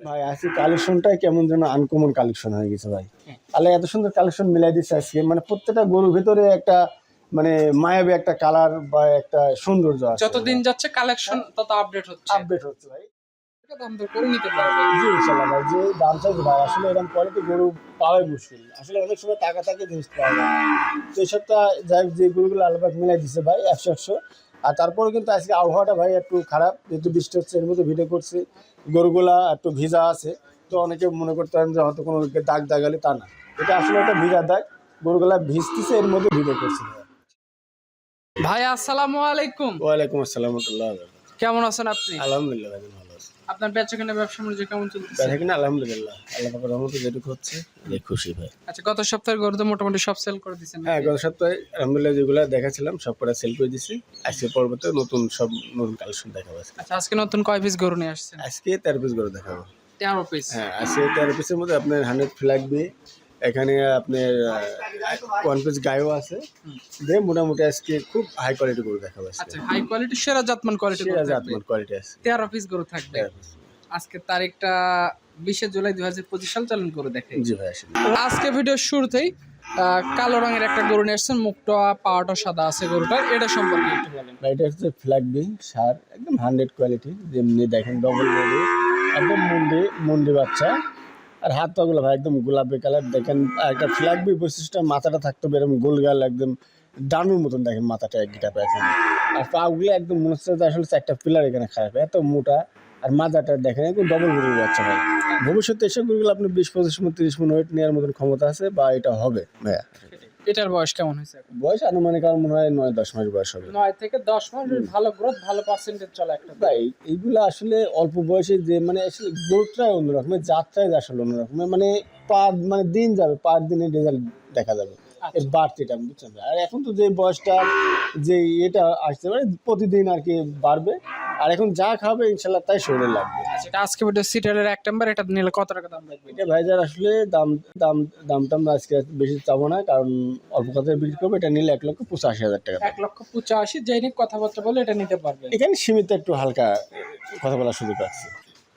ভাই আজকে কালেকশনটাই কেমন যেন আনকমন কালেকশন হয়ে গেছে ভাই। তাহলে এত সুন্দর কালেকশন মিলাই দিচ্ছে আজকে। মানে প্রত্যেকটা গরুর ভিতরে একটা মানে মায়াবী একটা কালার বা একটা সৌন্দর্য আছে। যতদিন যাচ্ছে কালেকশন তত আপডেট হচ্ছে। আপডেট হচ্ছে ভাই। দাম দর করে নিতে পারবে। জি ইনশাল্লাহ ভাই। যে দাম চাইছে ভাই আসলে এরকম কোয়ালিটি গরু পাওয়াই মুশকিল। আসলে অনেক সময় টাকা থাকে জিনিস পাওয়া যায় না। তো এই সপ্তাহ যাই হোক যে গরুগুলো আলাদা মিলাই দিচ্ছে ভাই একশো একশো। আর তারপরে কিন্তু আজকে আবহাওয়াটা ভাই একটু খারাপ যেহেতু বৃষ্টি হচ্ছে এর মধ্যে ভিডিও করছে। গরুগুলা একটু ভিজা আছে তো অনেকে মনে করতে পারেন যে হয়তো কোনো দাগ দাগালে তা না। এটা আসলে একটা ভিজা দাগ গরুগুলা ভিজতেছে এর মধ্যে ভিডিও করছে ভাই। আসসালামু আলাইকুম। ওয়ালাইকুম আসসালাম কেমন আছেন আপনি? আলহামদুলিল্লাহ আপনার বেচাকেনা ব্যবসা বাণিজ্য কেমন চলছে দেখা কিনা আলহামদুলিল্লাহ আল্লাহ পাকের রহমতে যেটুকু হচ্ছে যে খুশি ভাই। আচ্ছা গত সপ্তাহের গরু তো মোটামুটি সব সেল করে দিয়েছেন হ্যাঁ গত সপ্তাহে আলহামদুলিল্লাহ যেগুলো দেখাছিলাম সব কটা সেল করে দিছি। আজকে পর্বতে নতুন সব নতুন কালেকশন দেখাবো। আচ্ছা আজকে নতুন কয় পিস গরু নিয়ে আসছেন? আজকে তেরো পিস গরু দেখাবো। তেরো পিস হ্যাঁ আজকে তেরো পিসের মধ্যে আপনার হান্ড্রেড ফ্ল্যাগ বি এখানে আপনার ওয়ান পিস গায়েও আছে। দিয়ে মোটামুটি আজকে খুব হাই কোয়ালিটি গরু দেখাবো আজকে। আচ্ছা হাই কোয়ালিটি সেরা জাতমান কোয়ালিটি সেরা জাতমান কোয়ালিটি আছে। তেরো পিস গরু থাকবে। আজকে তারিখটা বিশে জুলাই দুই হাজার পঁচিশ সাল চালন করে দেখে জি ভাই আসলে আজকে ভিডিওর শুরুতেই কালো রঙের একটা গরু নিয়ে আসছেন মুখটা পাওয়াটা সাদা আছে গরুটার। এটা সম্পর্কে একটু বলেন। ভাই, এটা হচ্ছে ফ্ল্যাগ বি সার একদম হান্ড্রেড কোয়ালিটি যেমনি দেখেন ডবল বডি একদম মুন্ডি মুন্ডি বাচ্চা। আর হাত পাগুলো ভাই একদম গোলাপি কালার। দেখেন, একটা ফ্ল্যাগ বি বৈশিষ্ট্য, মাথাটা থাকতো এরকম গোলগাল একদম ডানুর মতন দেখেন মাথাটা এক গিটা পেয়েছেন আর পাগুলো একদম মনে হচ্ছে আসলে একটা পিলার এখানে খারাপ, এত মোটা। আর মাথাটা দেখেন, একদম ডবল গুরু বাচ্চা ভাই। ভবিষ্যতে এসব গরুগুলো আপনি বিশ পঁচিশ মিনিট তিরিশ মিনিট ওয়েট নেওয়ার মতন ক্ষমতা আছে বা এটা হবে? ভাইয়া। এটার বয়স কেমন হয়েছে বয়স আনুমানিক আমার মনে হয় নয় দশ মাস বয়স হবে। নয় থেকে দশ মাস ভালো গ্রোথ ভালো পার্সেন্টেজ চলে একটা তাই এইগুলো আসলে অল্প বয়সে যে মানে আসলে গ্রোথটাই অন্যরকমের যাত্রায় আসলে অন্যরকমের মানে পাঁচ মানে দিন যাবে পাঁচ দিনে রেজাল্ট দেখা যাবে। এর বাড়তিটা বুঝছেন? ভাই? আর এখন তো যে বয়সটা যে এটা আসতে পারে প্রতিদিন আর কি বাড়বে। আর এখন যা খাবে ইনশাল্লাহ তাই শরীরে লাগবে। আচ্ছা এটা আজকে ভিডিও সিরিয়ালের এক নাম্বার এটা নিলে কত টাকা দাম লাগবে এটা ভাইজার আসলে দাম দাম দামটা আমরা আজকে বেশি চাবো না কারণ অল্প কথায় বিক্রি করব এটা নিলে এক লক্ষ পঁচাশি হাজার টাকা এক লক্ষ পঁচাশি যেই নিয়ে কথাবার্তা বলে এটা নিতে পারবে এখানে সীমিত একটু হালকা কথা বলার সুযোগ আছে।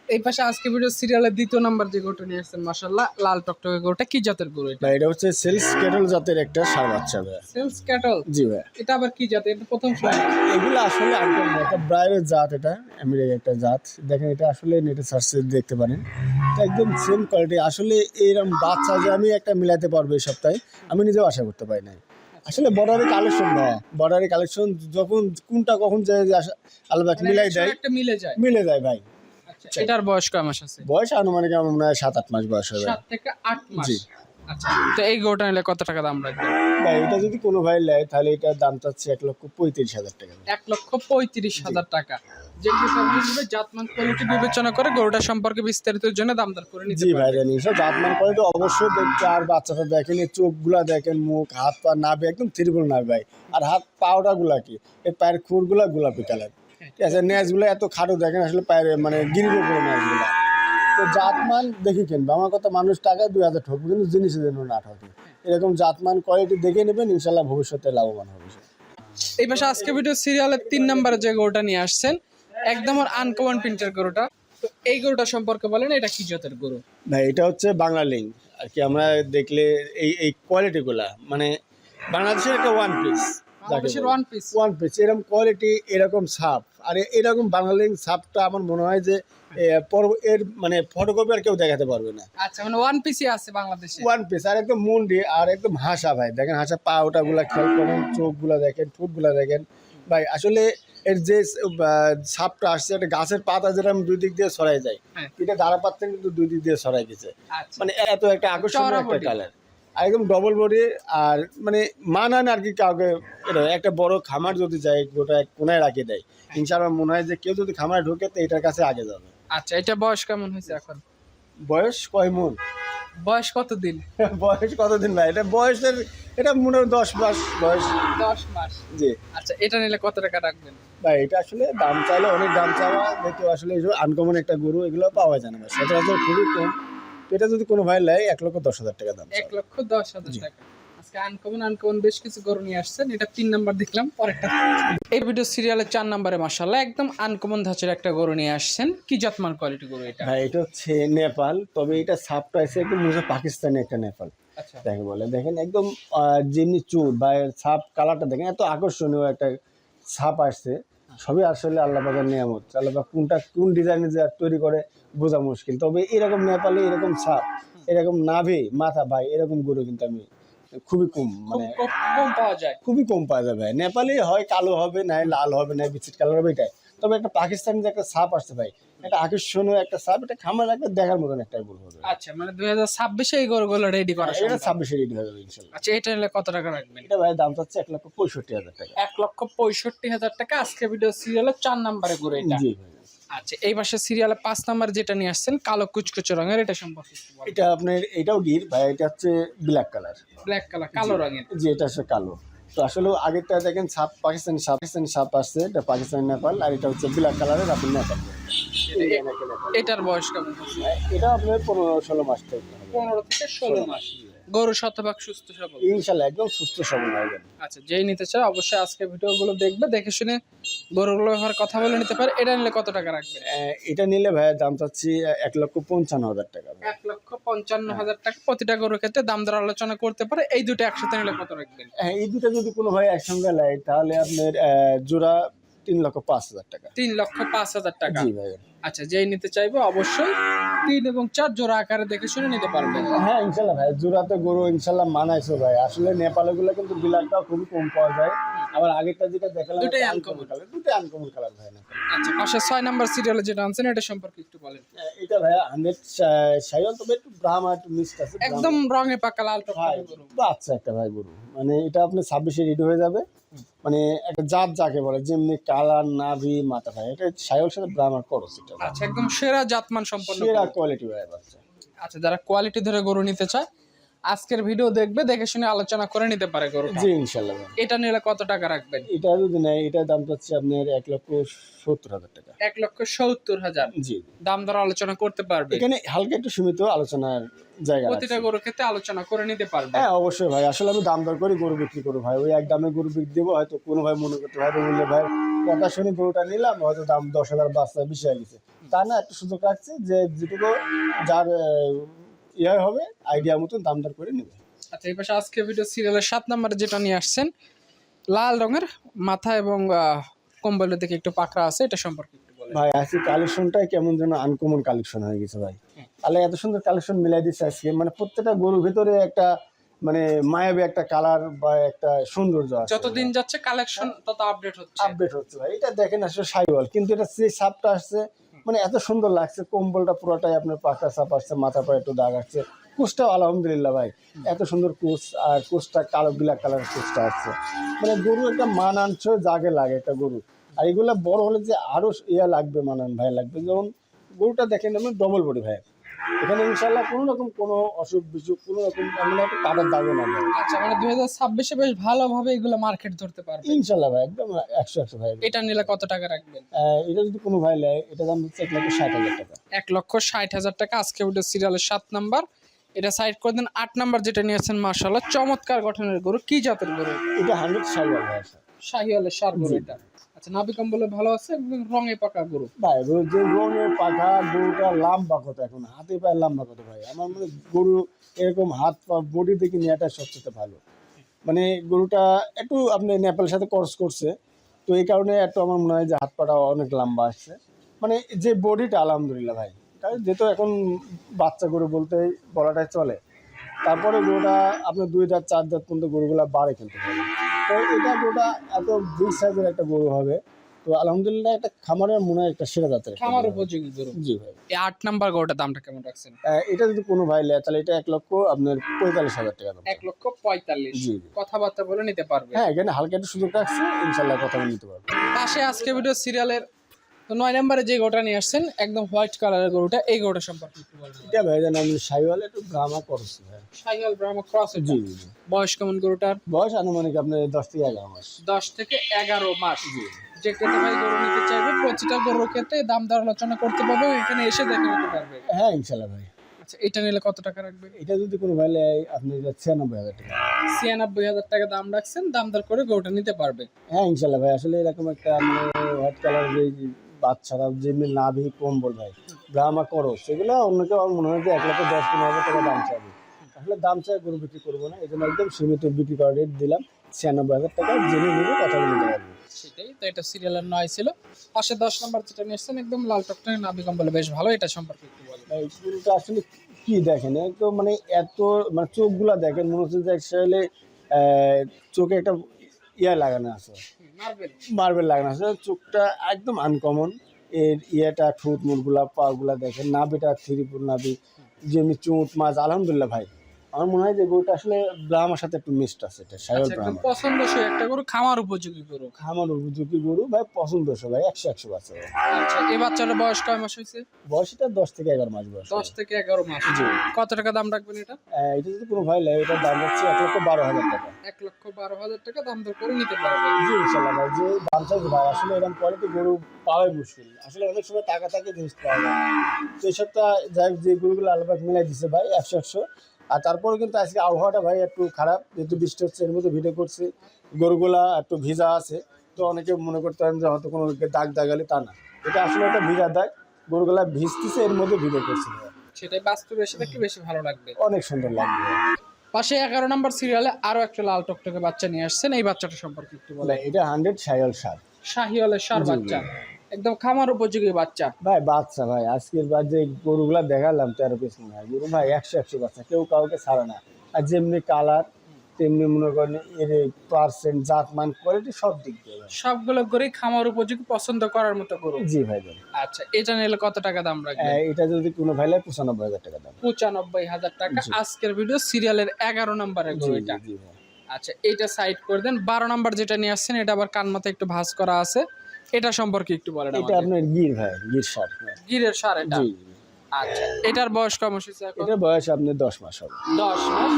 এই পাশে আজকে ভিডিও সিরিয়ালের দ্বিতীয় নাম্বার যে গরুটা নিয়ে আসছেন মাসাল্লাহ লাল টকটকে গরুটা কি জাতের গরু এটা? এটা হচ্ছে সেলস কেটল জাতের একটা সার বাচ্চা ভাই। সেলস ক্যাটল জি ভাই। এটা আবার কি জাত? এটা প্রথম সময় এগুলো আসলে আনকমন একটা ব্রাইভের জাত এটা আমেরিকার একটা জাত। দেখেন এটা আসলে নেটে সার্চ দেখতে পারেন। এটা একদম সেম কোয়ালিটি আসলে এরকম বাচ্চা যে আমি একটা মিলাতে পারব এই সপ্তাহে আমি নিজেও আশা করতে পারি নাই। আসলে বর্ডারি কালেকশন না বর্ডারে কালেকশন যখন কোনটা কখন যায় আসা- আলাদা মিলাই দেয় একটা মিলে যায়। মিলে যায় ভাই। এটার বয়স কয় মাস আছে? বয়স আনুমানিক আমার সাত আট মাস বয়স হবে। সাত থেকে আট মাস। জি। আচ্ছা তো এই গরুটা নিলে কত টাকা দাম রাখবে? ভাই এটা যদি কোনো ভাই নেয় তাহলে এটার দাম চাচ্ছে এক লক্ষ পঁয়ত্রিশ হাজার টাকা। এক লক্ষ পঁয়ত্রিশ হাজার টাকা। যে হিসাবে জাতমান কোয়ালিটি বিবেচনা করে গরুটা সম্পর্কে বিস্তারিতের জন্য দাম দর করে নিতে জি পারবে। ভাই জানি। জাতমান কোয়ালিটি অবশ্যই দেখতে আর বাচ্চাটা দেখেন এই চোখগুলা দেখেন মুখ হাত পা নাবে একদম ত্রিপুল নাবে ভাই। আর হাত পাওটা গুলা কি? এই পায়ের খুরগুলা গোলাপি কালার ঠিক আছে ন্যাচগুলো এত খাটো দেখেন আসলে পায়ের মানে গিরির উপরে ন্যাচগুলা তো জাতমান দেখে কিনবে আমার কথা মানুষ টাকায় দুই হাজার ঠকবে কিন্তু জিনিসের জন্য না ঠকে এরকম জাতমান কোয়ালিটি দেখে নেবেন ইনশাল্লাহ ভবিষ্যতে লাভবান হবে। এই পাশে আজকে ভিডিও সিরিয়ালের তিন নম্বরে যে গরুটা নিয়ে আসছেন একদম আনকমন প্রিন্টের গরুটা। তো এই গরুটা সম্পর্কে বলেন এটা কি জাতের গরু? ভাই এটা হচ্ছে বাংলা লিঙ্ক আর কি আমরা দেখলে এই এই কোয়ালিটিগুলা মানে বাংলাদেশের একটা one piece one piece one piece এরকম কোয়ালিটি এরকম সাপ। আর এরকম বাংলালিং সাপটা আমার মনে হয় যে এর মানে ফটোকপি আর কেউ দেখাতে পারবে না। আচ্ছা মানে ওয়ান পিসই আছে বাংলাদেশে। ওয়ান পিস আর একদম মুন্ডি আর একদম হাসা ভাই। দেখেন হাসা পা ওটাগুলা খেয়াল করেন চোখগুলা দেখেন ঠোঁটগুলা দেখেন। ভাই আসলে এর যে সাপটা আসছে একটা গাছের পাতা যেরকম দুই দিক দিয়ে সরাই যায় হ্যাঁ। এটা ধারা পাত্রে কিন্তু দুই দিক দিয়ে সরাই গেছে। আচ্ছা। মানে এত একটা আকর্ষণীয় চওড়া একটা কালার একদম ডবল বডি আর মানে মানান আর কি কাউকে একটা বড় খামার যদি যায় গোটা এক কোনায় রাখিয়ে দেয় ইনশাআল্লাহ মনে হয় যে কেউ যদি খামারে ঢোকে তো এটার কাছে আগে যাবে। আচ্ছা এটা বয়স কেমন হয়েছে এখন? বয়স কয় মন? বয়স কত দিন বয়স কতদিন ভাই? এটা বয়সের এটা মনে হয় দশ মাস বয়স। দশ মাস। জি। আচ্ছা এটা নিলে কত টাকা রাখবেন? ভাই এটা আসলে দাম চাইলে অনেক দাম চাওয়া যেহেতু আসলে আনকমন একটা গরু এগুলো পাওয়া যায় না সচরাচর খুবই কম। এটা যদি কোনো ভাই নেয় এক লক্ষ দশ হাজার টাকা দাম এক লক্ষ দশ হাজার টাকা। আজকে আনকমন আনকমন বেশ কিছু গরু নিয়ে আসছেন। এটা তিন নাম্বার দেখলাম পরেরটা। এই ভিডিও সিরিয়ালের চার নাম্বারে মাসাল্লাহ একদম আনকমন ধাঁচের একটা গরু নিয়ে আসছেন। কি জাতমান কোয়ালিটি গরু এটা? ভাই এটা হচ্ছে নেপাল তবে এটা সাপটা আছে একদম হচ্ছে পাকিস্তানি একটা নেপাল। আচ্ছা। দেখে বলে। দেখেন একদম যেমনি চুল বা ছাপ কালারটা দেখেন এত আকর্ষণীয় একটা ছাপ আসছে। সবই আসলে আল্লাহ পাকের নিয়ামত। আল্লাহ পাক কোনটা কোন ডিজাইনে যে তৈরি করে বোঝা মুশকিল। তবে এরকম নেপালে এরকম ছাপ এরকম নাভি মাথা ভাই এরকম গরু কিন্তু আমি খুবই কম মানে কম কম পাওয়া যায়। খুবই কম পাওয়া যাবে। নেপালে হয় কালো হবে না লাল হবে না বিচিট কালার হবে এটাই। তবে একটা পাকিস্তানি যে একটা ছাপ আসছে ভাই একটা আকর্ষণীয় একটা ছাপ এটা খামার একটা দেখার মতন একটা গরু হবে আচ্ছা মানে দুই হাজার ছাব্বিশে এই গরুগুলো রেডি করা এটা সম্ভব। ছাব্বিশে রেডি হয়ে যাবে আচ্ছা এটা নিলে কত টাকা রাখবেন? এটা ভাই দাম চাচ্ছে এক লক্ষ পঁয়ষট্টি হাজার টাকা। এক লক্ষ পঁয়ষট্টি হাজার টাকা আজকে ভিডিও সিরিয়ালের চার নাম্বারে গরু এটা। জি ভাই। আচ্ছা এই পাশে সিরিয়ালে পাঁচ নাম্বার যেটা নিয়ে আসছেন কালো কুচকুচো রঙের এটা সম্পর্কে এটা আপনার এটাও গির ভাই এটা হচ্ছে ব্ল্যাক কালার ব্ল্যাক কালার কালো রঙের। যে এটা হচ্ছে কালো। তো আসলে আগেরটা দেখেন সাপ পাকিস্তানি সাপ পাকিস্তানি সাপ আসছে এটা পাকিস্তানি নেপাল আর এটা হচ্ছে ব্ল্যাক কালারের আপনি নেপাল। এটার বয়স কেমন এটা আপনার পনেরো ষোলো মাস থেকে। পনেরো থেকে ষোলো মাস। গরু শতভাগ সুস্থ সবল। ইনশাল্লাহ একদম সুস্থ সবল হয়ে যাবে। আচ্ছা যেই নিতে চায় অবশ্যই আজকে ভিডিওগুলো দেখবে দেখে শুনে গরুগুলো ব্যাপারে কথা বলে নিতে পারে। এটা নিলে কত টাকা রাখবে? এটা নিলে ভাইয়া দাম চাচ্ছি এক লক্ষ পঞ্চান্ন হাজার টাকা এক লক্ষ পঞ্চান্ন হাজার টাকা প্রতিটা গরুর ক্ষেত্রে দাম দর আলোচনা করতে পারে। এই দুটো একসাথে নিলে কত রাখবেন? হ্যাঁ এই দুটো যদি কোনো ভাই একসঙ্গে নেয় তাহলে আপনার জোড়া তিন লক্ষ পাঁচ হাজার টাকা। তিন লক্ষ পাঁচ হাজার টাকা। জি ভাই আচ্ছা যেই নিতে চাইবে অবশ্যই তিন এবং চার জোড়া আকারে দেখে শুনে নিতে পারবেন। হ্যাঁ ইনশাল্লাহ ভাই জোড়াতে গরু ইনশাল্লাহ মানাইছো ভাই। আসলে নেপালে গুলো কিন্তু বিলাকটাও খুবই কম পাওয়া যায়। আবার আগেরটা যেটা দেখালাম দুটোই uncommon color, দুটোই আনকমন কালার ভাই না আচ্ছা পাশে ছয় নাম্বার সিরিয়ালে যেটা আনছেন এটা সম্পর্কে একটু বলেন। এটা ভাই হান্ড্রেড সাইল তবে একটু ব্রাহ্মা একটু মিক্সড আছে। একদম রঙে পাকা লাল বাচ্চা একটা ভাই গরু। মানে এটা আপনি ছাব্বিশে রেডি হয়ে যাবে। মানে একটা জাত যাকে বলে যেমনি কালার নাভি মাথা ভাই এটা সাইল সাথে ব্রাহ্মার করস এটা। আচ্ছা একদম সেরা জাতমান সম্পন্ন সেরা কোয়ালিটি ভাই আচ্ছা যারা কোয়ালিটি ধরে গরু নিতে চায় আজকের ভিডিও দেখবে দেখে শুনে আলোচনা করে নিতে পারে গরু জি ইনশাল্লাহ ভাই। এটা নিলে কত টাকা রাখবেন? এটা যদি নেয় এটার দাম পাচ্ছে আপনার এক লক্ষ সত্তর হাজার টাকা। এক লক্ষ সত্তর হাজার। জি। দাম দর আলোচনা করতে পারবে। এখানে হালকা একটু সীমিত আলোচনার জায়গা প্রতিটা। গরুর ক্ষেত্রে আলোচনা করে নিতে পারবে। হ্যাঁ অবশ্যই ভাই। আসলে আমি দাম দর করে গরু বিক্রি করব ভাই। ওই এক দামে গরু বিক্রি দেবো হয়তো কোনো ভাই মনে করতে ভাই বললে ভাই কথা শুনে গরুটা নিলাম হয়তো দাম দশ হাজার বেশি হয়ে গেছে। তা না একটু সুযোগ রাখছে যে যেটুকু যার ইয়ে হবে আইডিয়া মতন দাম দর করে নেবে। আচ্ছা এই পাশে আজকে ভিডিও সিরিয়ালের সাত নম্বরে যেটা নিয়ে আসছেন লাল রঙের মাথা এবং কম্বলের দিকে একটু পাকড়া আছে এটা সম্পর্কে একটু বলেন। ভাই আজকে কালেকশনটাই কেমন যেন আনকমন কালেকশন হয়ে গেছে ভাই। তাহলে এত সুন্দর কালেকশন মিলাই দিচ্ছে আজকে মানে প্রত্যেকটা গরুর ভিতরে একটা মানে মায়াবী একটা কালার বা একটা সৌন্দর্য আছে। যতদিন যাচ্ছে কালেকশন তত আপডেট হচ্ছে। আপডেট হচ্ছে ভাই এটা দেখেন আসলে সাইওয়াল কিন্তু এটা যে সাপটা আসছে মানে এত সুন্দর লাগছে, কম্বলটা পুরোটাই আপনার পাকা সাপাচ্ছে মাথা পায়ে একটু দাগ আসছে। কুচটাও আলহামদুলিল্লাহ ভাই, এত সুন্দর কুচ, আর কুচটা কালো, ব্ল্যাক কালারের কুচটা আসছে। মানে গরু একটা মান আনছে জাগে লাগে একটা গরু। আর এগুলো বড় হলে যে আরও ইয়া লাগবে, মানান ভাই লাগবে। যেমন গরুটা দেখেন আমি ডবল বডি ভাই। এখানে ইনশাল্লাহ কোনো রকম কোনো অসুখ বিসুখ কোনো রকম এমন একটা কাটার দাগও না আচ্ছা মানে দুই হাজার ছাব্বিশে বেশ ভালোভাবে এগুলো মার্কেট ধরতে পারবে। ইনশাল্লাহ ভাই একদম একশো একশো ভাই। এটা নিলে কত টাকা রাখবেন? এটা যদি কোনো ভাই নেয় এটা দাম হচ্ছে এক লক্ষ ষাট হাজার টাকা। এক লক্ষ ষাট হাজার টাকা আজকে ভিডিও সিরিয়ালের সাত নাম্বার। এটা সাইড করে দেন আট নাম্বার যেটা নিয়েছেন মার্শাল্লাহ চমৎকার গঠনের গরু কি জাতের গরু? এটা হান্ড্রেড আছে শাহিওয়ালের সার গরু এটা। আচ্ছা নাবি কম্বলে ভালো আছে রঙে পাকা গরু? ভাই যে রঙের পাখা গরুটা লম্বা কত এখন, হাতে পায়ে লম্বা কত ভাই। আমার মনে গরু এরকম হাত পা বডি দেখে নেওয়াটা সবচেয়ে ভালো। মানে গরুটা একটু আপনি নেপালের সাথে ক্রস করছে, তো এই কারণে একটু আমার মনে হয় যে হাত পাটা অনেক লম্বা আসছে। মানে যে বডিটা আলহামদুলিল্লাহ ভাই। যেহেতু এখন বাচ্চা গরু বলতে বলাটাই চলে, তারপরে গরুটা আপনার দুই দাঁত, চার দাঁত পর্যন্ত গরুগুলা বাড়ে কিন্তু তো এটা গোটা এত বিগ সাইজের একটা গরু হবে। তো আলহামদুলিল্লাহ একটা খামারের মনে হয় একটা সেরা জাতের খামার উপযোগী গরু। জি ভাই। এই আট নাম্বার গরুটা দামটা কেমন রাখছেন? এটা যদি কোনো ভাই নেয় তাহলে এটা এক লক্ষ আপনার পঁয়তাল্লিশ হাজার টাকা দাম। এক লক্ষ পঁয়তাল্লিশ। জি। কথাবার্তা বলে নিতে পারবে। হ্যাঁ এখানে হালকা একটু সুযোগ রাখছে ইনশাল্লাহ কথা বলে নিতে পারবে। পাশে আজকে ভিডিও সিরিয়ালের তো নয় নম্বরে যে গরুটা নিয়ে আসছেন একদম হোয়াইট কালারের গরুটা এই গরুটা সম্পর্কে একটু বলবেন এটা ভাই জানেন আমি সাইওয়াল একটু গ্রামা করছি ভাই। সাইকেল ব্রাহ্ম ক্রস জি বয়স কেমন গরুটার? বয়স আনুমানিক আপনার দশ থেকে এগারো মাস। দশ থেকে এগারো মাস। জি। যে ক্রেতা ভাই গরু নিতে চাইবে প্রতিটা গরুর ক্ষেত্রে দাম দর আলোচনা করতে পারবে এখানে এসে দেখে নিতে পারবে। হ্যাঁ ইনশাল্লাহ ভাই। আচ্ছা এটা নিলে কত টাকা রাখবেন? এটা যদি কোনো ভাই আপনি ছিয়ানব্বই হাজার টাকা। ছিয়ানব্বই হাজার টাকা দাম রাখছেন দাম দর করে গরুটা নিতে পারবে। হ্যাঁ ইনশাল্লাহ ভাই আসলে এরকম একটা মানে হোয়াইট কালার যে বাচ্চারা যেমনি নাভি কম্বল ভাই ব্রাহ্মা করো সেগুলো অন্যকে আমার মনে হয় যে এক লক্ষ দশ পনেরো হাজার টাকা দাম চাইবে। তাহলে দাম চাই গরু বিক্রি করব না এই জন্য একদম সীমিত বিক্রি করার রেট দিলাম ছিয়ানব্বই হাজার টাকা জেনে নিবে কথা বলে নিতে পারব সেটাই তো এটা সিরিয়ালের নয় ছিল। পাশে দশ নম্বর যেটা নিয়ে এসছেন একদম লাল টকটকে নাভি কম্বলে বেশ ভালো এটা সম্পর্কে একটু ভাই গরুটা আসলে কি দেখেন একদম মানে এত মানে চোখগুলা দেখেন মনে হচ্ছে যে আসলে চোখে একটা ইয়া লাগানো আছে। মার্বেল লাগানো আছে চোখটা একদম আনকমন এর ইয়েটা, ঠোঁট মুঠগুলা পাগুলা দেখেন। নাবিটা থ্রিপুর নাবি যেমনি চুঁট, মাছ, আলহামদুলিল্লাহ ভাই। আমার মনে হয় যে গরুটা আসলে ব্রাহ্মার সাথে একটু মিক্সড আছে এটা আচ্ছা ব্রাহ্মা পছন্দসই একটা গরু খামার উপযোগী গরু। খামার উপযোগী গরু ভাই পছন্দ সে ভাই একশো একশো আছে আচ্ছা এই বয়স কয় মাস হয়েছে? বয়সটা দশ থেকে এগারো মাস বয়স দশ থেকে এগারো মাস। কত টাকা দাম রাখবেন এটা? এটা যদি কোনো ভাই লাগে এটার দাম হচ্ছে এক লক্ষ বারো হাজার টাকা। এক লক্ষ বারো হাজার টাকা দাম দর করে নিতে পারবে জি ইনশাল্লাহ ভাই যে দাম চাইছে ভাই আসলে এরকম কোয়ালিটি গরু পাওয়াই মুশকিল। আসলে অনেক সময় টাকা থাকে জিনিস পাওয়া যায়। তো এই সপ্তাহ যে গরুগুলো আলাদা মিলাই দিচ্ছে ভাই একশো একশো। আর তারপরে কিন্তু আজকে আবহাওয়াটা ভাই একটু খারাপ যেহেতু বৃষ্টি হচ্ছে এর মধ্যে ভিডিও করছি। গরুগুলা একটু ভিজা আছে তো অনেকে মনে করতে পারেন যে হয়তো কোনো দাগ দাগালি তা না। এটা আসলে একটা ভিজা দাগ গরুগুলা ভিজতেছে এর মধ্যে ভিডিও করছি সেটাই বাস্তবে এসে দেখতে বেশি ভালো লাগবে। অনেক সুন্দর লাগবে। পাশে এগারো নম্বর সিরিয়ালে আরও একটা লাল টকটকে বাচ্চা নিয়ে আসছেন এই বাচ্চাটা সম্পর্কে একটু বলে এটা হান্ড্রেড সাইল সার। শাহিওয়ালের সার বাচ্চা। একদম খামার উপযোগী বাচ্চা। ভাই বাচ্চা ভাই আজকের বার যে গরুগুলা দেখালাম তেরো পিস মনে হয়। গরু ভাই একশো একশো বাচ্চা কেউ কাউকে ছাড়ে না। আর যেমনি কালার তেমনি মনে করেন এর পার্সেন্ট জাত মান কোয়ালিটি সব দিক দিয়ে। সবগুলো গরুই খামার উপযোগী পছন্দ করার মতো গরু। জি ভাই আচ্ছা এটা নিলে কত টাকা দাম রাখবে এটা যদি কোনো ভাই লাগে পঁচানব্বই হাজার টাকা দাম। পঁচানব্বই হাজার টাকা। আজকের ভিডিও সিরিয়ালের এগারো নম্বরের গরু এটা আচ্ছা এইটা সাইড করে দেন। বারো নম্বর যেটা নিয়ে আসছেন এটা আবার কান মাথায় একটু ভাঁজ করা আছে। এটা সম্পর্কে একটু বলেন এটা আপনার গির ভাই গির সার গিরের সার এটা? জি আচ্ছা এটার বয়স কম হয়েছে এখন? এটা বয়স আপনার দশ মাস হবে। দশ মাস?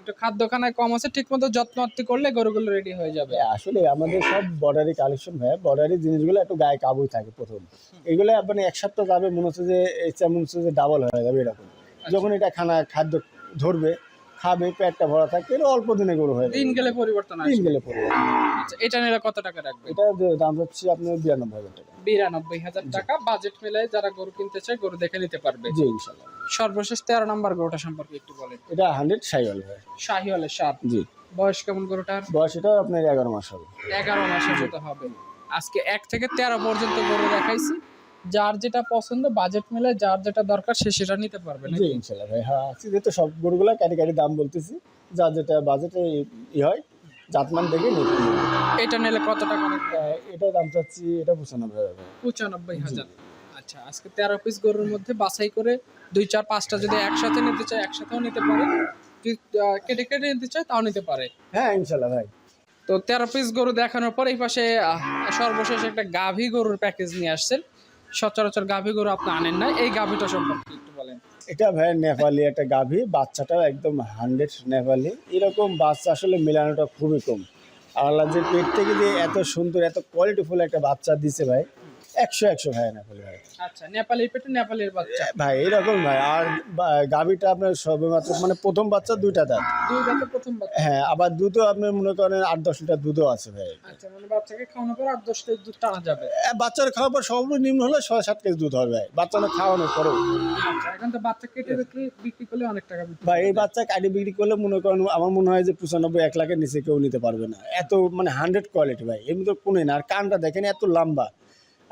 একটু খাদ্যখানায় কম আছে ঠিকমতো যত্ন আত্তি করলে গরুগুলো রেডি হয়ে যাবে। আসলে আমাদের সব বর্ডারি কালেকশন ভাই বর্ডারি জিনিসগুলো একটু গায়ে কাবুই থাকে প্রথম। এগুলো আপনি এক সপ্তাহ যাবে মনে হচ্ছে যে এই যেমন হচ্ছে যে ডাবল হয়ে যাবে এরকম। যখন এটা খানা খাদ্য ধরবে খাবে পেটটা ভরা থাকবে এটা অল্প দিনে গরু হয় দিন গেলে পরিবর্তন দিন আসবে গেলে পড়বে আচ্ছা এটা নিলে কত টাকা রাখবে এটা যে দাম হচ্ছে আপনার বিরানব্বই হাজার টাকা। বিরানব্বই হাজার টাকা। বাজেট মিলায় যারা গরু কিনতে চায় গরু দেখে নিতে পারবে। জি ইনশাল্লাহ। সর্বশেষ তেরো নম্বর গরুটা সম্পর্কে একটু বলেন। এটা হান্ড্রেড সাইওয়াল ভাই শাহিওয়ালের সার জি। বয়স কেমন গরুটার? বয়স এটা আপনার এগারো মাস হবে। এগারো মাসের মতো হবে। আজকে এক থেকে তেরো পর্যন্ত গরু দেখাইছি। যার যেটা পছন্দ বাজেট মিলে যার যেটা দরকার সে সেটা নিতে পারবে জি? ইনশাল্লাহ ভাই। হ্যাঁ যেহেতু সব গরুগুলা কাটি দাম বলতেছি যা যেটা বাজেটে ই হয় জাতমান দেখে নিতে হবে। এটা নিলে কত টাকা আহ, এটা দাম চাচ্ছি এটা পঁচানব্বই হাজার। পঁচানব্বই হাজার। আচ্ছা আজকে তেরো পিস গরুর মধ্যে বাছাই করে দুই চার পাঁচটা যদি একসাথে নিতে চায় একসাথেও নিতে পারে। যদি কেটে কেটে নিতে চায় তাও নিতে পারে। হ্যাঁ ইনশাল্লাহ ভাই। তো তেরো পিস গরু দেখানোর পর এই পাশে সর্বশেষ একটা গাভী গরুর প্যাকেজ নিয়ে আসছেন। সচরাচর গাভী গরু আপনি আনেন না এই গাভীটা সম্পর্কে একটু বলেন। এটা ভাই নেপালি একটা গাভী, বাচ্চাটাও একদম হান্ড্রেড নেপালি। এরকম বাচ্চা আসলে মেলানোটা খুবই কম। আল্লাহ যে পেট থেকে যে এত সুন্দর, এত কোয়ালিটিফুল একটা বাচ্চা দিছে ভাই। একশো একশো ভাই নেপালি ভাই। আচ্ছা নেপালির পেটে নেপালের বাচ্চা। ভাই এরকম ভাই। আর গাভীটা আপনার সবেমাত্র মানে প্রথম বাচ্চা দুইটা দাঁত। দুই দাঁতে প্রথম বাচ্চা। হ্যাঁ আবার দুধও আপনি মনে করেন আট দশ লিটার দুধও আছে ভাই। আচ্ছা মানে বাচ্চাকে খাওয়ানোর পর আট দশ লিটার দুধ টানা যাবে। বাচ্চার খাওয়ার পর সর্বনিম্ন হলে ছয় সাত কেজি দুধ হবে ভাই। বাচ্চা না খাওয়ানোর পরেও। আচ্ছা এখন তো বাচ্চা কেটে বিক্রি বিক্রি করলে অনেক টাকা ভাই এই করবে। বাচ্চা কাটি বিক্রি করলে মনে করেন আমার মনে হয় যে পঁচানব্বই এক লাখের নিচে কেউ নিতে পারবে না। এত মানে হান্ড্রেড কোয়ালিটি ভাই। এমনি তো কোনোই না। আর কানটা দেখেন এত লম্বা।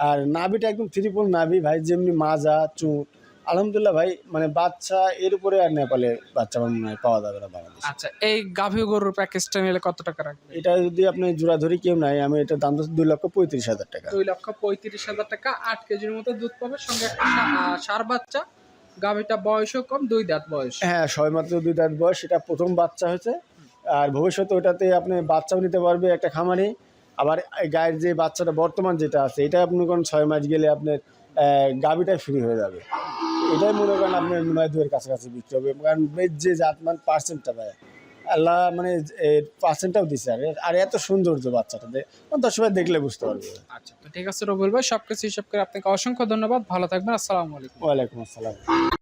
আর নাভিটা একদম ত্রিপুল নাভি ভাই যেমনি মাজা চুট। আলহামদুলিল্লাহ ভাই মানে বাচ্চা এর উপরে আর নেপালের বাচ্চা আমার মনে হয় পাওয়া যাবে না বাংলাদেশে। আচ্ছা এই গাভী গরুর প্যাকেজটা নিলে কত টাকা রাখবে এটা যদি আপনি জোড়া ধরি কেউ নাই আমি এটা দাম দিচ্ছি দুই লক্ষ পঁয়ত্রিশ হাজার টাকা। দুই লক্ষ পঁয়ত্রিশ হাজার টাকা আট কেজির মতো দুধ পাবে সঙ্গে একটা সা- আহ, ষাঁড় বাচ্চা। গাভীটা বয়সও কম দুই দাঁত বয়স। হ্যাঁ সবেমাত্র দুই দাঁত বয়স এটা প্রথম বাচ্চা হয়েছে। আর ভবিষ্যতে ওটাতে আপনি বাচ্চাও নিতে পারবে একটা খামারে। আবার গায়ের যে বাচ্চাটা বর্তমান যেটা আছে এটা আপনি কোন ছয় মাস গেলে আপনার গাভিটাই ফ্রি হয়ে যাবে। এটাই মনে করেন আপনার হয় দুয়ের কাছাকাছি বিক্রি হবে। কারণ যে জাতমান পার্সেন্টটা পায় আল্লাহ মানে পার্সেন্টটাও দিচ্ছে আর আর এত সৌন্দর্য বাচ্চাটা দেখ দশ সময় দেখলে বুঝতে পারবে। আচ্ছা তো ঠিক আছে রবুল ভাই সবকিছু হিসাব করে আপনাকে অসংখ্য ধন্যবাদ। ভালো থাকবেন আসসালামু আলাইকুম। ওয়ালাইকুম আসসালাম।